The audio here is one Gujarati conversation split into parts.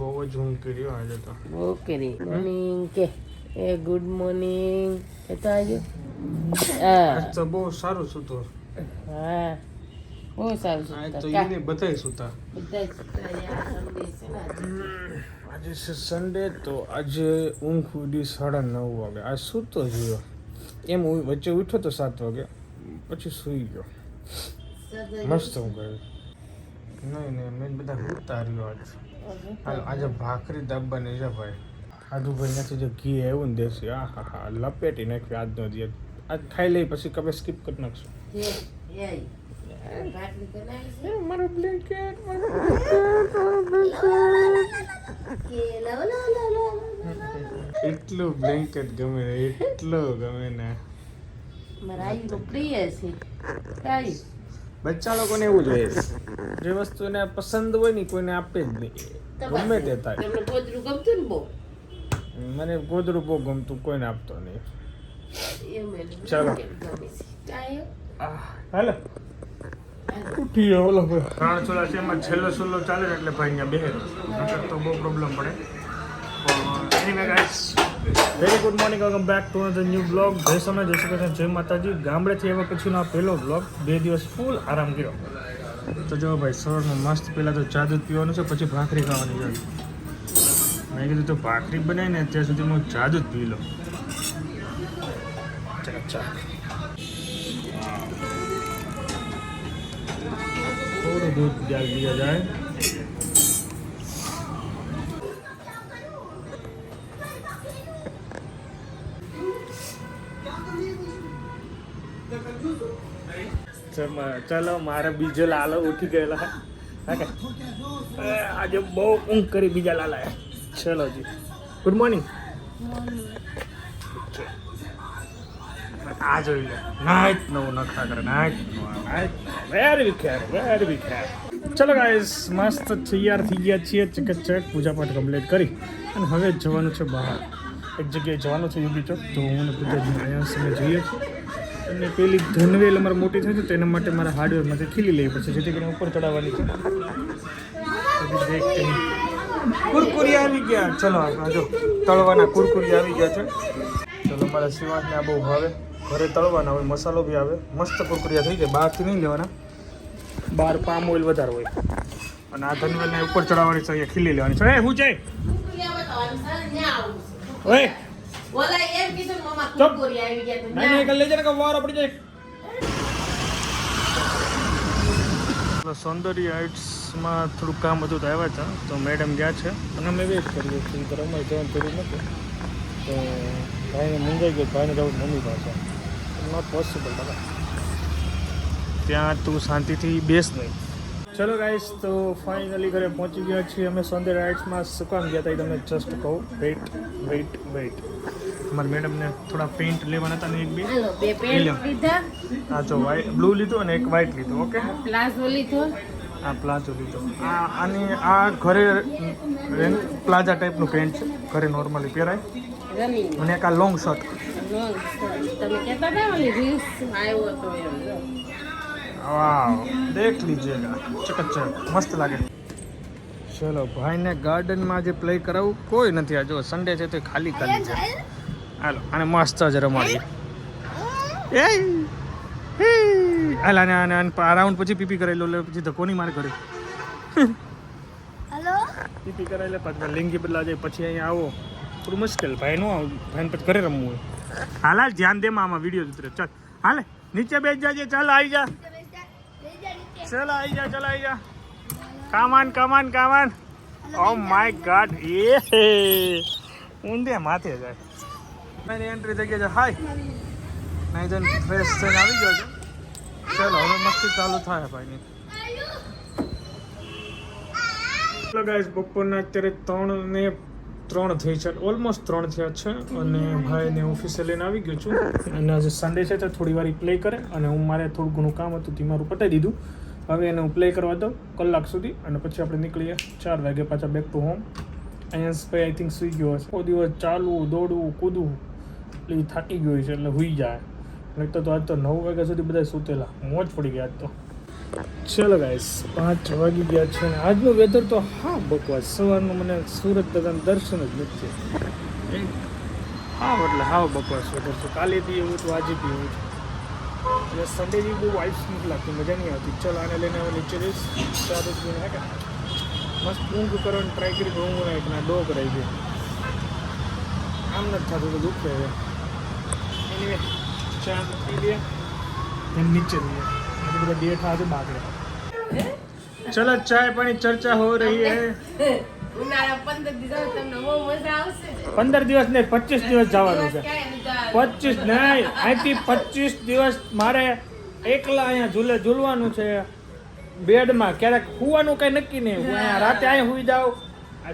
બહુ જ ઊંઘ કર્યો આજે તો. ઓકે કરી મોર્નિંગ કે. એ ગુડ મોર્નિંગ એ તો આજે હા. તો બહુ સારું સૂતો. હા. બહુ સારું આજ તો એને બધાય સૂતા. આજે. છે સન્ડે તો આજે ઊંઘ ઉડી સાડા નવ વાગે. આ સૂતો જોયો એમ હું વચ્ચે ઉઠ્યો તો સાત વાગે. પછી સૂઈ ગયો. મસ્ત ઊંઘ ગયો નહીં નહીં મેં બધા ઉતાર્યો આજ. હાલો આજે ભાખરી દાબવાની છે ભાઈ. આદુભાઈ નથી જે ઘી એવું ને દેશી આ હા હા લપેટી નાખ્યું આજનો દિવસ આજ ખાઈ લઈ પછી કবে સ્કીપ કરી નાખશું. મારું બ્લેન્કેટ. એટલું બ્લેન્કેટ ગમે એટલું ગમે ને. મારા પ્રિય છે. કાંઈ બચ્ચા લોકોને એવું જોઈએ. જે વસ્તુને પસંદ હોય ને કોઈને આપે જ નહીં. ગમે તે થાય. તમને ગોદરું ગમતું ને બહુ? મને ગમતું કોઈને આપતો નહીં. ચાલો. હાલો. ઉઠી ઓલો ત્રણ છે એમાં છેલ્લો છેલ્લો ચાલે એટલે ભાઈ અહીંયા નકર તો બહુ પ્રોબ્લેમ પડે. Any guys very good morning welcome back to the new blog જય સોના જય શ્રી કૃષ્ણ, જય માતાજી. ગામડેથી એવા પછીનો આ પહેલો બ્લોગ બે દિવસ ફૂલ આરામ કર્યો તો જો ભાઈ સવારમાં મસ્ત પહેલાં તો ચા દૂધ પીવાનું છે, પછી ભાખરી ખાવાની છે. મેં કીધું તો ભાખરી બનાવીને ત્યાં સુધી હું ચા દૂધ પી લઉં. થોડું દૂધ જાય જાય. जाए ચાલો મારે બીજો લાલો ઉઠી ગયેલા. આજે બહુ ઊંઘ કરી બીજા લાલા ચલો જી. ગુડ મોર્નિંગ આ જોઈ લે. નાઈટ નવું નખા કરે night very care very care ચલો ગાઈસ મસ્ત તૈયાર થઈ ગયા છીએ. ચકચક પૂજા પાઠ કમ્પ્લીટ કરી. અને હવે જવાનું છે બહાર. એક જગ્યાએ જવાનું છે યોગી ચોક. તો હું પૂજાજી અહીંયા સમય જોઈએ છીએ. અને પેલી ધનવેલ અમારે મોટી થઈ છે તેના માટે મારા હાર્ડવેરમાંથી ખીલી લેવી પડશે જેથી કરીને ઉપર ચડાવવાની છે. અભી દેખતે કુરકુરી આવી ગયા. ચલો જો તળવાના કુરકુરી આવી ગયા છે. ચલો મારા શિવાંતને આ બહુ ભાવે. ઘરે તળવાના હોય મસાલો બી આવે. મસ્ત કુરકુરિયા થઈ જાય બહારથી નહીં લેવાના. બહાર પામ ઓઇલ વધારે હોય. અને આ ધનવેલને ઉપર ચડાવવાની છે અહીંયા ખીલી લેવાની છે. એ હું જાય ઓય! કીધું મમ્મા કુરકુરી આવી ગયા તો. નહીં નહીં લેજે ને કે વાર પડી જાય. સૌંદર્ય આર્ટ્સમાં થોડું કામ હતું તો આવ્યા હતા. તો મેડમ ગયા છે. અને અમે વેઇટ કરીએ છીએ. તો અમારે જવાની જરૂર નથી. તો ભાઈને મુંજાઈ ગયો ભાઈને જવું મમ્મી પાસે. નોટ પોસિબલ બાબા. ત્યાં તું શાંતિથી બેસ નહીં. ચલો ગાઈસ તો ફાઇનલી ઘરે પહોંચી ગયા છીએ. અમે સૌંદર્ય રાઇડ્સમાં શું કામ ગયા હતા એ તમને જસ્ટ કહું. વેઇટ વેઇટ વેઇટ અમારી મેડમને થોડા પેન્ટ લેવાના હતા ને એક બે. હાલો બે પેન્ટ લીધા. આ જો વ્હાઈટ બ્લુ લીધો અને એક વ્હાઈટ લીધું ઓકે? પ્લાઝો લીધો. આ પ્લાઝો લીધો. આ અને આ ઘરે રેન- પ્લાઝા ટાઈપનું પેન્ટ છે. ઘરે નોર્મલી પહેરાય. અને એક આ લોંગ શર્ટ લોંગ તમે કહેતા હતા ઓલી રીલ્સ આવ્યો હતો એમ. વાવ દેખ લીજે. ચકચક. મસ્ત લાગે. ચલો ભાઈને ગાર્ડનમાં જે પ્લે કરાવું કોઈ નથી. આ જો સન્ડે છે તો ખાલી ખાલી છે. હાલો અને મસ્ત જ રમાડીએ એ હાલ અને અને રાઉન્ડ પછી પીપી કરેલો એટલે પછી ધક્કો નહીં મારે હેલો? પીપી કરાવી લે પાછું લિંગી બદલા જાય પછી અહીંયા આવો. થોડું મુશ્કેલ ભાઈ નો આવું. ભાઈને પછી ઘરે રમવું હોય. હાલ હાલ ધ્યાન દે આમાં વીડિયો ઉતરે ચાલ. હાલે નીચે બેસ જાજે ચાલ આવી જા. ચાલ આવી જા ચાલ આવી જા. કામાન કામાન કામાન ઓ માય ગોડ એ ઊંધે માથે જાય. મેં એન્ટ્રી થઈ ગયા છે. હાય નહીં જઈને ફ્રેશ થઈને આવી ગયો છે. ચાલો, હવે મસ્તી ચાલુ થાય ભાઈની. ગાઈસ બપોરના અત્યારે ત્રણ ને ત્રણ થઈ છે. ઓલમોસ્ટ ત્રણ થયા છે અને ભાઈને ઓફિસે લઈને આવી ગયો છું. અને આજે સન્ડે છે, તો થોડી વાર પ્લે કરે અને હું મારે થોડું ઘણું કામ હતું તે મારું પતાવી દીધું. હવે એને હું પ્લે કરવા દઉં કલાક સુધી અને પછી આપણે નીકળીએ ચાર વાગે પાછા બેક ટુ હોમ અહીંયા આઈ થિંક સુઈ ગયો હશે. દિવસ ચાલવું, દોડવું, કૂદવું. એટલે થાકી ગયો છે એટલે હુઈ જાય. નહીં તો આજ તો નવ વાગ્યા સુધી બધા સૂતેલા. મોજ પડી ગયા તો. ચલો ગાઈસ પાંચ વાગી ગયા છે અને આજનું વેધર તો હા બકવાસ. સવારનું મને સુરત દાદાનું દર્શન જ નથી. હા? એટલે હા બકવાસ વેધર છે. કાલેથી એવું હતું, આજે બી એવું છે એટલે સન્ડેની બહુ વાઇફ્સ નથી લાગતી, મજા નહીં આવતી. ચલો આને લઈને હવે નીચે જઈશ. ચા દૂધ હે મસ્ત ઊંઘ કરવાની ટ્રાય કરી ઊંઘ ના એક ના ડો કરાઈ દે આમ નથી થતું, તો દુઃખ છે ચા દૂધ પી લે એમ નીચે જઈએ આજે બધા ડેટ આજે બાકડે ચલો ચાય પાણી ચર્ચા હો રહી હે. પંદર દિવસ તમને બહુ મજા આવશે પંદર દિવસ ને પચીસ દિવસ જવાનું છે. પચીસ નહીં અહીંથી પચીસ દિવસ મારે એકલા અહીંયા ઝૂલે ઝૂલવાનું છે. બેડમાં ક્યારેક સુવાનું કઈ નક્કી નહીં. હું અહીંયા રાતે અહીંયા સુઈ જાઉં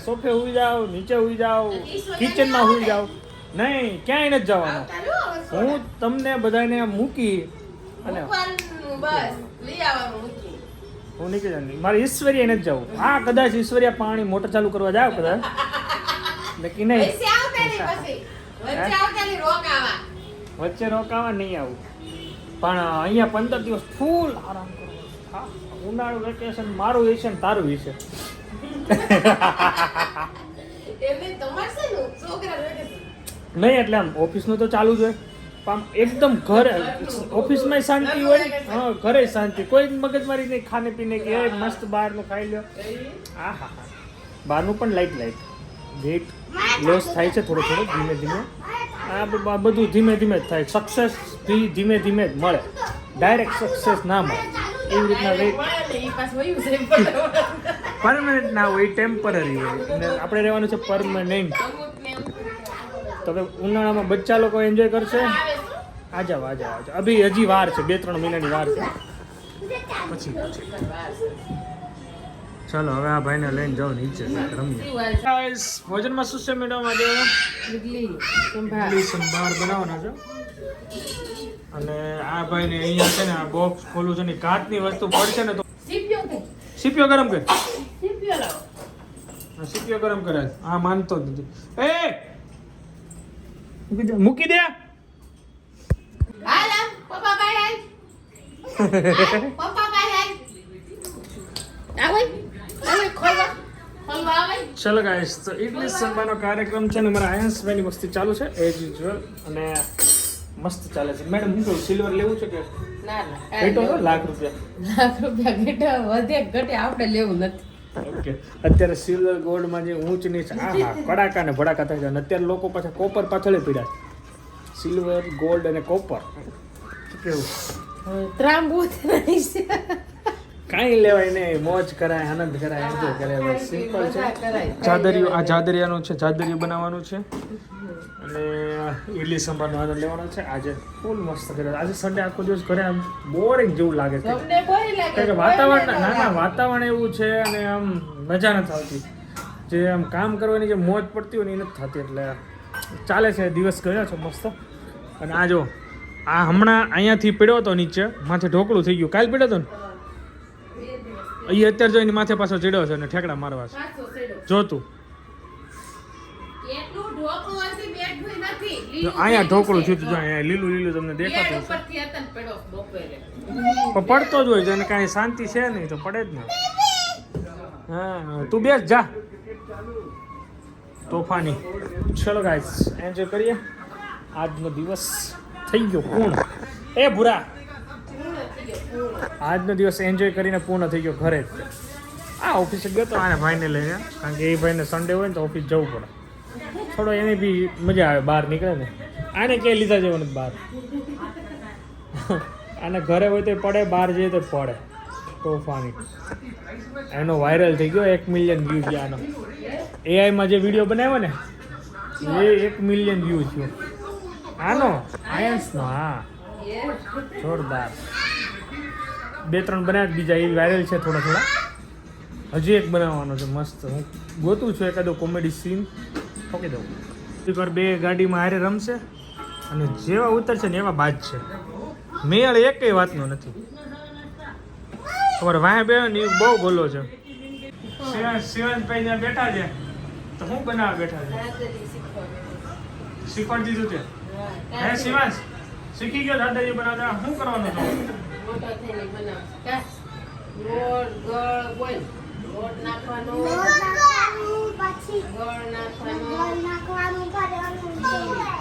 સોફે સુઈ જાઉં નીચે સુઈ જાઉં કિચનમાં સુઈ જાઉં. નહીં ક્યાંય નથી જવાનું. હું તમને બધાને મૂકી અને હું નીકળી જાઉં મારે ઈશ્વરીય નથી જવું. હા કદાચ ઈશ્વરીય પાણી મોટર ચાલુ કરવા જાવ કદાચ. નક્કી નહીં. વચ્ચે રોકાવા નહીં આવું. પણ અહીંયા પંદર દિવસ ફૂલ આરામ કરો હા ઉનાળુ વેકેશન મારું વિશે ને તારું વિશે એમને તમારે છોકરા. નહીં એટલે આમ ઓફિસનું તો ચાલુ જ હોય. પણ આમ એકદમ ઘરે ઓફિસમાં શાંતિ હોય. હા ઘરે શાંતિ. કોઈ મગજમારી નહીં ખાને પીને કે મસ્ત બહારનું ખાઈ લો આ હા હા બહારનું પણ લાઈટ લાઈટ વેટ લોસ થાય છે થોડો થોડો ધીમે ધીમે. આ બ- બ- બધું ધીમે ધીમે જ થાય. સક્સેસ ધીમે ધીમે જ મળે. ડાયરેક્ટ સક્સેસ ના મળે. એવી રીતના વેટ પરમનન્ટ ના હોય ટેમ્પરરી હોય. અને આપણે રહેવાનું છે પરમનન્ટ તો હવે ઉનાળામાં બચ્ચા લોકો એન્જોય કરશે. આ જાવ આ જાવ અભી હજી વાર છે બે ત્રણ મહિનાની વાર છે. પછી પછી. ચાલો હવે આ ભાઈને લઈને જાઓ નીચે રમીએ? ગાઈસ ભોજનમાં શું છે મેડમ આજે? ઇડલી સંભાર. ઇડલી સંભાર બનાવવાના છે. અને આ ભાઈને અહીંયા છે ને આ બોક્સ ખોલું છે ને કાચની વસ્તુ પડશે ને તો સીપીઓ ગરમ કર. સીપીઓ લાવો. સીપીઓ ગરમ કરે આ માનતો જ નથી. એ! મૂકી દે? ચલો ગાઈસ તો ઇડલી સંભાનો કાર્યક્રમ છે ને મારા આયંસભાઈની મસ્તી ચાલુ છે એઝ યુઝ્યુઅલ અને મસ્ત ચાલે છે. મેડમ હું કહું સિલ્વર લેવું છે કે? ના, ના. લાખ રૂપિયા. લાખ રૂપિયા ઘટા વધે ઘટે આપણે લેવું નથી. ઓકે અત્યારે સિલ્વર ગોલ્ડમાં જે ઊંચ નીચ આ હા કડાકા ને ભડાકા થાય છે અને અત્યારે લોકો પાછા કોપર પાછળ પીડ્યા. સિલ્વર ગોલ્ડ અને કોપર. કેવું? ત્રાંબુ કાંઈ લેવાય નહીં મોજ કરાય આનંદ કરાય એન્જોય કરાય બસ. સિમ્પલ છે. બધા આ ચાદરિયાનું છે જાદરિયું બનાવવાનું છે? અને ઇડલી સંભારનો આનંદ લેવાનો છે. આજે ફૂલ મસ્ત કરે આજે સન્ડે આખો દિવસ ઘરે આમ બોરિંગ જેવું લાગે છે. તમને બોરી લાગે કારણ કે વાતાવરણ ના ના. વાતાવરણ એવું છે અને આમ મજા નથી આવતી. જે આમ કામ કરવાની જે મોજ પડતી હોય ને એ નથી થતી. એટલે ચાલે છે દિવસ ગયો છે મસ્ત. અને આ જો આ હમણાં અહીંયાથી પીડ્યો હતો નીચે માથે ઢોકળું થઈ ગયું. કાલ પીડ્યો હતો ને? અહીં અત્યારે જો એની માથે પાછો ચડ્યો છે અને ઠેકડા મારવા છે. જોતું અહીંયા ઢોકળું છે. જો અહીંયા લીલું લીલું તમને દેખાતું. પણ પડતો જ હોય છે અને કાંઈ શાંતિ છે નહીં તો પડે જ ને. હા તું બેસ જા. તોફાની. ચલો ગાઈસ એન્જોય કરીએ. આજનો દિવસ થઈ ગયો પૂર્ણ. એ ભૂરા પૂર્ણ થઈ ગયો, પૂર્ણ. આજનો દિવસ એન્જોય કરીને પૂર્ણ થઈ ગયો ઘરે જ. આ ઓફિસે ગયો તો આને ભાઈને લઈને, કારણ કે એ ભાઈને સન્ડે હોય ને તો ઓફિસ જવું પડે. થોડો એને બી મજા આવે, બહાર નીકળે ને. આને ક્યાંય લીધા જવાનું બહાર. આને ઘરે હોય તો પડે, બહાર જઈએ તો પડે. તોફાની એનો વાયરલ થઈ ગયો એક મિલિયન વ્યૂ છે આનો. એઆઈમાં જે વીડિયો બનાવ્યો ને, એ એક મિલિયન વ્યૂ થયો આનો? આયન્સનો હા. જોરદાર. બે ત્રણ બનાવ્યા બીજા એ વાયરલ છે થોડા થોડા. હજી એક બનાવવાનો છે મસ્ત. હું ગોતું છું એકાદો કોમેડી સીન ઓકે દઉં એકવાર બે ગાડીમાં હારે રમશે અને જેવા ઉતરશે ને એવા બાજ છે. મેળ એકેય વાતનો નથી. ખબર વાહે બે ને એ બહુ બોલો છે. શિવાંશ શિવાંશભાઈ ત્યાં બેઠા છે. તો હું બનાવવા બેઠા છે? શીખવાડી દીધું છે? હે શિવાંશ શીખી ગયો દાદાજી બનાવતા. શું કરવાનું છે? નાખવાનો પછી ગળ નાખવાનો નાખવાનું, કરવાનું,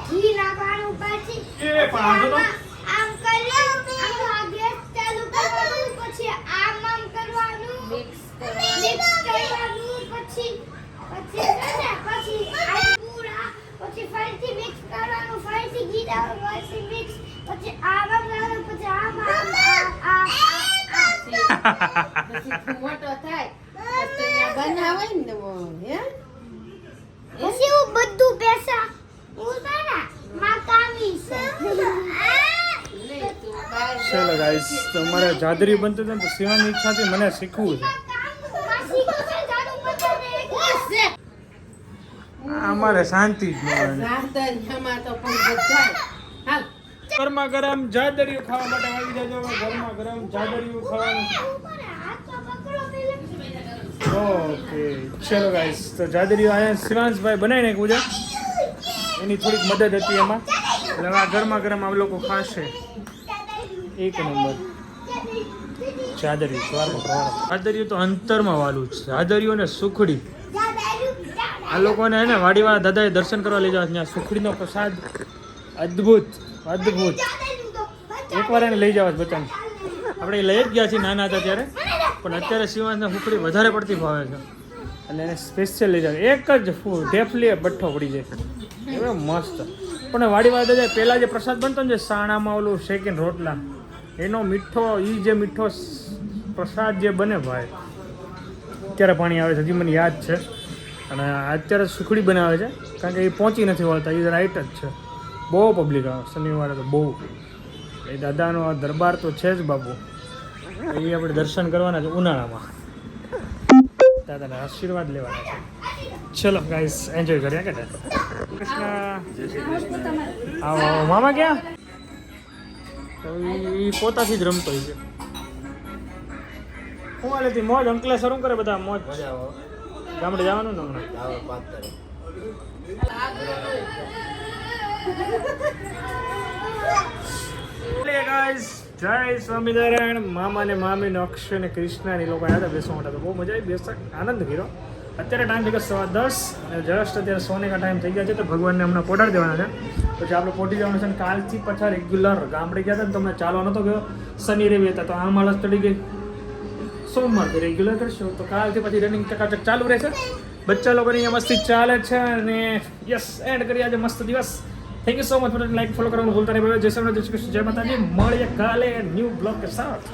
ઘી નાખવાનું, પછી એ પણ આ પછી ફરીથી મિક્સ કરવાનું, ફરીથી ઘી ડાલવાનું, ફરીથી પછી આમ આમ કરવાનું, પછી આમ આમ, આમ, આમ, આમ. પછી તું મોટો થાય. બનાવે ને પછી હું? બધું પૈસા ચલો ગાઈસ તમારે જાદરી બનતું હતું ને તો શિવાની ઈચ્છાથી મને શીખવું છે. અમારે શાંતિ જ હોય રાંધણિયામાં તો પણ બધા હાલ. ગરમા ગરમ જાદરીઓ ખાવા માટે આવી જજો ગરમા ગરમ જાદરિયું ખાવાનું. ઓકે. ચલો ગાઈસ તો જાદરિયું અહીંયા શિવાંશભાઈ બનાવી નાખ્યું એની થોડીક મદદ હતી એમાં. એટલે આ ગરમા ગરમ આ લોકો ખાશે. એક નંબર. પ્રવાહ જાદરિયું તો અંતરમાં વાલું છે. જાદરીઓ ને સુખડી. આ લોકોને હે ને વાડીવાળા દાદાએ દર્શન કરવા લઈ જવા ત્યાં સુખડીનો પ્રસાદ અદ્ભુત. અદ્ભુત. એકવાર એને લઈ જવા બચ્ચાને આપણે લઈ જ ગયા છીએ નાના હતા ત્યારે, પણ અત્યારે શિવાંશને સુખડી વધારે પડતી ભાવે છે. એટલે એને સ્પેશિયલ લઈ જાય એક જ ઢેફલી બઠ્ઠો પડી જાય. એવો મસ્ત. પણ વાડી વાત દાદા પહેલાં જે પ્રસાદ બનતો ને જે સાણામાં ઓલું શેકીને રોટલા, એનો મીઠો એ જે મીઠો પ્રસાદ જે બને ભાઈ, અત્યારે પાણી આવે છે. હજી મને યાદ છે. અને અત્યારે સુખડી બનાવે છે. કારણ કે એ પહોંચી નથી વળતા એ રાઈટ જ છે. બહુ પબ્લિક આવે શનિવારે તો બહુ. એ દાદાનો દરબાર તો છે જ બાપુ. એ આપણે દર્શન કરવાના છે ઉનાળામાં. દાદાના આશીર્વાદ લેવાના છે. ચલો ગાઈસ એન્જોય કર્યા કે કૃષ્ણ. આવો. મામા ક્યાં? તો એ પોતાથી જ રમતો છે. હું હાલે મોજ અંકલે શરૂ કરે બધા મોજ. ગામડે જવાનું ને હમણાં? પાંચ guys, જય સ્વામિનારાયણ. મામા ને મામી ને અક્ષય ને કૃષ્ણ એ લોકો આવ્યા હતા બેસવા માટે. બહુ મજા આવી. બેસતા આનંદ કર્યો. અત્યારે ટાઈમ થઈ ગયો સવા દસ અને જસ્ટ અત્યારે સોને કા ટાઈમ થઈ ગયા છે તો ભગવાનને હમણાં પોટાડી દેવાના છે. પછી આપણે પોટી જવાનું છે કાલથી પાછા રેગ્યુલર ગામડે ગયા હતા તમને ચાલવા નતો ગયો. શનિ રવિ હતા તો આ માણસ ચડી ગઈ. સોમવારથી રેગ્યુલર કરશો. તો કાલથી પછી રનિંગ ચકાચક ચાલુ રહેશે. બચ્ચા લોકોની મસ્તી ચાલે છે અને યસ એન્ડ કરી આજે મસ્ત દિવસ. Thank you so much for like follow કરવાનું ભૂલતા નહીં જય શ્રી કૃષ્ણ જય માતાજી મળીએ કાલે ન્યૂ બ્લોગ કે સાથ